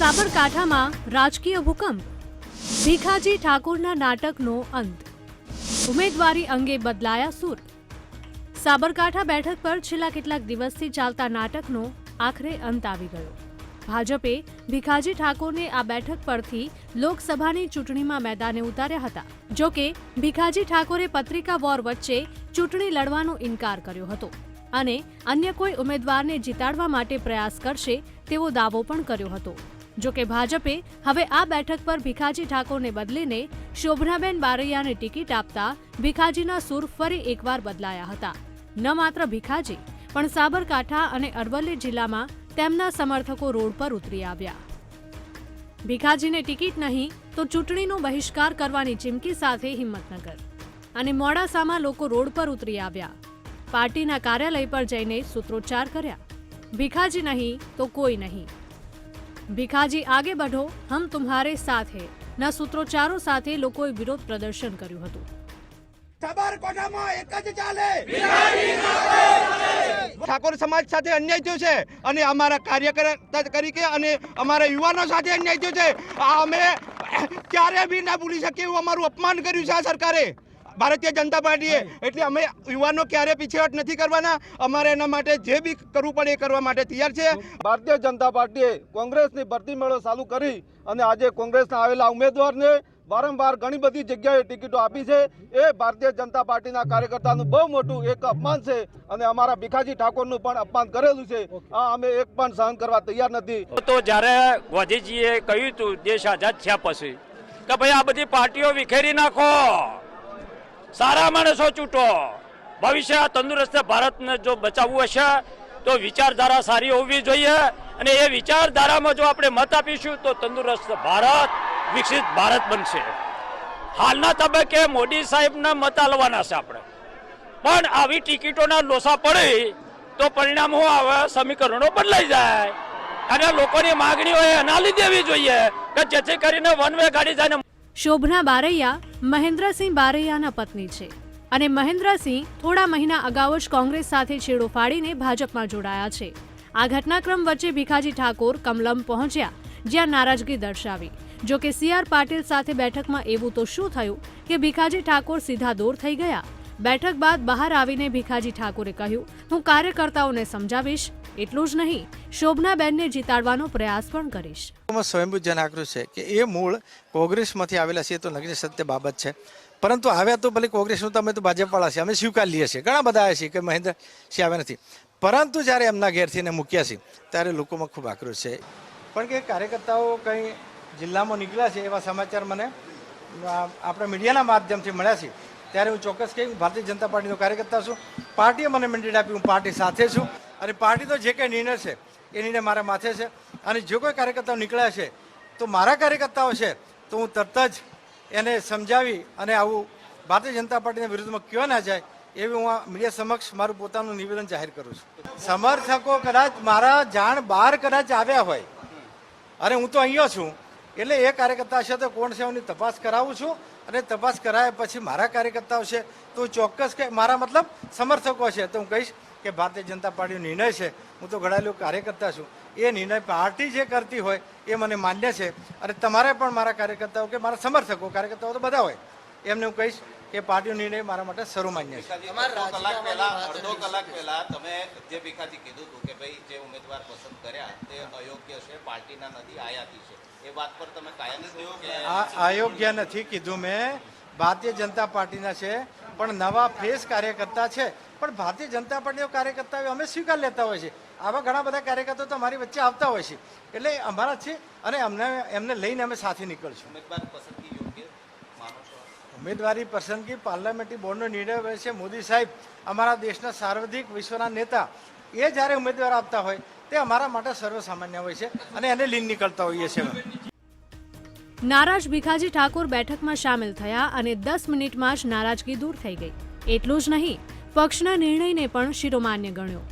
સાબરકાંઠામાં રાજકીય ભૂકંપ. ભીખાજી ઠાકોરના નાટકનો અંત. ઉમેદવારી અંગે બદલાયા સૂર. સાબરકાંઠા બેઠક પર છેલ્લા કેટલાક દિવસથી ચાલતા નાટકનો આખરે અંત આવી ગયો. ભાજપે ભીખાજી ઠાકોરને આ બેઠક પરથી લોકસભાની ચૂંટણીમાં મેદાને ઉતાર્યા હતા. જો કે ભીખાજી ઠાકોરે પત્રિકા વોર વચ્ચે ચૂંટણી લડવાનો ઇનકાર કર્યો હતો અને અન્ય કોઈ ઉમેદવારને જીતાડવા માટે પ્રયાસ કરશે તેવો દાવો પણ કર્યો હતો. જો કે ભાજપે હવે આ બેઠક પર ભીખાજી ઠાકોરને બદલીને શોભનાબેન બારૈયાને ટિકિટ આપતા ભીખાજીના સૂર ફરી એકવાર બદલાયા હતા. ન માત્ર ભીખાજી, પણ સાબરકાંઠા અને અરવલ્લી જિલ્લામાં તેમના સમર્થકો રોડ પર ઉતરી આવ્યા. ભીખાજીને ટિકિટ નહીં તો ચૂંટણીનો બહિષ્કાર કરવાની ચીમકી સાથે હિંમતનગર અને મોડાસામાં લોકો રોડ પર ઉતરી આવ્યા. પાર્ટીના કાર્યાલય પર જઈને સૂત્રોચ્ચાર કર્યા. ભીખાજી નહીં તો કોઈ નહીં. ભીખાજી આગે બઢો હમ તુમ્હારે સાથે ના સૂત્રોચ્ચારો સાથે લોકોએ વિરોધ પ્રદર્શન કર્યું હતું. સાબરકાંઠામાં એક જ ચાલે. ઠાકોર સમાજ સાથે અન્યાય થયો છે અને અમારા કાર્યકર્તા તરીકે અને અમારા યુવાનો સાથે અન્યાય થયો છે. આ અમે ક્યારે બી ના ભૂલી શકીએ એવું અમારું અપમાન કર્યું છે આ સરકારે. ભારતીય જનતા પાર્ટીએ. એટલે અમે યુવાનો ક્યારે પીછેહટ નથી કરવાના. અમારે એના માટે જે બી કરવું પડે એ કરવા માટે તૈયાર છે. ભારતીય જનતા પાર્ટીએ કોંગ્રેસની ભરતી મેળો ચાલુ કરી અને આજે કોંગ્રેસના આવેલા ઉમેદવારને વારંવાર ઘણી બધી જગ્યાએ ટિકિટો આપી છે. એ ભારતીય જનતા પાર્ટીના કાર્યકર્તાનું બહુ મોટું એક અપમાન છે અને અમારા ભીખાજી ઠાકોરનું પણ અપમાન કરેલું છે. આ અમે એક પણ સહન કરવા તૈયાર નથી. તો જ્યારે ગાંધીજીએ કહ્યું હતું દેશ આઝાદ થયા પછી કે ભાઈ આ બધી પાર્ટીઓ વિખેરી નાખો. સારા માણસો ચૂંટો. ભવિષ્ય તંદુરસ્ત ભારતને જો બચાવવું હશે, તો વિચારધારા સારી હોવી જોઈએ અને એ વિચારધારામાં જો આપણે મત આપીશું, તો તંદુરસ્ત ભારત, વિકસિત ભારત બનશે. હાલના તબક્કે મોદી સાહેબના મત આલવાના છે આપણે. પણ આવી ટિકિટોના લોસા પડે, તો પરિણામો આવે? સમીકરણો બદલાઈ જાય. અને લોકોની માગણી હોય એના લીધે જોઈએ કે જેથી કરીને વન વે ગાડી જાય શોભના બારૈયા, મહેન્દ્રસિંહ બારૈયાના પત્ની છે અને મહેન્દ્રસિંહ થોડા મહિના અગાઉ જ કોંગ્રેસ સાથે છેડો ફાડીને ભાજપમાં જોડાયા છે. આ ઘટનાક્રમ વચ્ચે ભીખાજી ઠાકોર કમલમ પહોંચ્યા, જ્યાં નારાજગી દર્શાવી. જો કે સી આર પાટીલ સાથે બેઠકમાં એવું તો શું થયું કે ભીખાજી ઠાકોર સીધા દૂર થઈ ગયા? બેઠક બાદ બહાર આવીને ભીખાજી ઠાકોરે કહ્યું, હું કાર્યકર્તાઓને સમજાવીશ એટલું જ નહીં શોભનાબેનને જીતાડવાનો પ્રયાસ પણ કરીશ. માં સ્વયંભૂ જન આક્રોશ છે કે એ મૂળ કોંગ્રેસમાંથી આવેલા છે તો નગ્ન સત્ય બાબત છે. પરંતુ આવ્યા તો ભલે કોંગ્રેસનું તમે તો ભાજપવાળા છે અમે સ્વીકારી લઈએ છીએ. ઘણા બધા આવ્યા છીએ કે મહેન્દ્ર સિંહ આવ્યા નથી. પરંતુ જ્યારે એમના ઘેરથી એને મૂક્યા છે, ત્યારે લોકોમાં ખૂબ આક્રોશ છે. પણ કે કાર્યકર્તાઓ કંઈ જિલ્લામાં નીકળ્યા છે એવા સમાચાર મને આપણા મીડિયાના માધ્યમથી મળ્યા છે. ત્યારે હું ચોક્કસ કહી ભારતીય જનતા પાર્ટીનો કાર્યકર્તા છું. પાર્ટીએ મને મેન્ડેટ આપ્યું, હું પાર્ટી સાથે છું. અને પાર્ટી તો જે કંઈ નિર્ણય છે, એ નિર્ણય મારા માથે છે. અને જો કોઈ કાર્યકર્તાઓ નીકળ્યા છે, તો મારા કાર્યકર્તાઓ છે, તો હું તરત જ એને સમજાવી અને આવું ભારતીય જનતા પાર્ટીના વિરુદ્ધમાં કયો ના જાય, એવી હું આ મીડિયા સમક્ષ મારું પોતાનું નિવેદન જાહેર કરું છું. સમર્થકો કદાચ મારા જાણ બહાર કદાચ આવ્યા હોય, અને હું તો અહીંયા છું એટલે એ કાર્યકર્તા છે તો કોણ છે એની તપાસ કરાવું છું અને તપાસ કરાયા પછી મારા કાર્યકર્તાઓ છે તો ચોક્કસ કે મારા મતલબ સમર્થકો છે. તો હું કહીશ કે ભારતીય જનતા પાર્ટીનો નિર્ણય છે. હું તો ઘડાયેલો કાર્યકર્તા છું. એ નિર્ણય પાર્ટી જે કરતી હોય એ મને માન્ય છે. અને તમારે પણ મારા કાર્યકર્તાઓ કે મારા સમર્થકો કાર્યકર્તાઓ તો બધા હોય. એમને હું કહીશ કે પાર્ટીનો નિર્ણય મારા માટે સર્વમાન્ય છે. અડધો કલાક પહેલા, અડધો કલાક પહેલા તમે જે ભીખાજી કીધું હતું કે ભાઈ જે ઉમેદવાર પસંદ કર્યા તે અયોગ્ય છે, પાર્ટીના નથી, આયાતી છે. એ વાત પર તમે કાયમ અયોગ્ય નથી કીધું મેં. ભારતીય જનતા પાર્ટીના છે પણ નવા ફ્રેશ કાર્યકર્તા છે. પણ ભારતીય જનતા પાર્ટીના કાર્યકર્તાઓ અમે સ્વીકાર લેતા હોય છે. આવા ઘણા બધા કાર્યકર્તાઓ તો અમારી વચ્ચે આવતા હોય છે. એટલે અમારા છે અને અમને એમને લઈને અમે સાથે નીકળશું. ઉમેદવારી પસંદગી પાર્લામેન્ટરી બોર્ડનો નિર્ણય હોય છે. મોદી સાહેબ અમારા દેશના સાર્વધિક વિશ્વના નેતા એ જ્યારે ઉમેદવાર આપતા હોય તે અમારા માટે સર્વસામાન્ય હોય છે અને એને લીન નીકળતા હોઈએ છીએ નારાજ ભીખાજી ઠાકોર બેઠકમાં સામેલ થયા અને દસ મિનિટમાં જ નારાજગી દૂર થઈ ગઈ. એટલું જ નહીં, પક્ષના નિર્ણયને પણ શિરોમાન્ય ગણ્યો.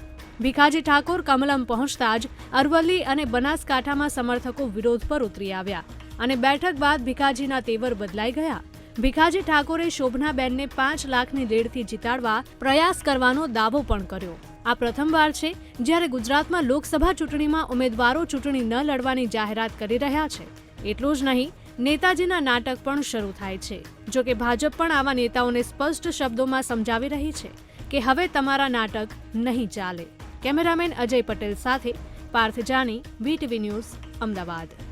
ભીખાજી ઠાકોર કમલમ પહોંચતા જ અરવલ્લી અને બનાસકાંઠામાં સમર્થકો વિરોધ પર ઉતરી આવ્યા અને બેઠક બાદ ભીખાજીના તેવર બદલાઈ ગયા. ભીખાજી ઠાકોરે શોભનાબેનને પાંચ લાખની લીડથી જીતાડવા પ્રયાસ કરવાનો દાવો પણ કર્યો. આ પ્રથમવાર છે જ્યારે ગુજરાતમાં લોકસભા ચૂંટણીમાં ઉમેદવારો ચૂંટણી ન લડવાની જાહેરાત કરી રહ્યા છે. એટલું જ નહીં, નેતાજીના નાટક પણ શરૂ થાય છે. જો કે ભાજપ પણ આવા નેતાઓને સ્પષ્ટ શબ્દોમાં સમજાવી રહી છે કે હવે તમારા નાટક નહીં ચાલે. કેમેરામેન અજય પટેલ સાથે પાર્થ જાની વીટીવી ન્યૂઝ, અમદાવાદ.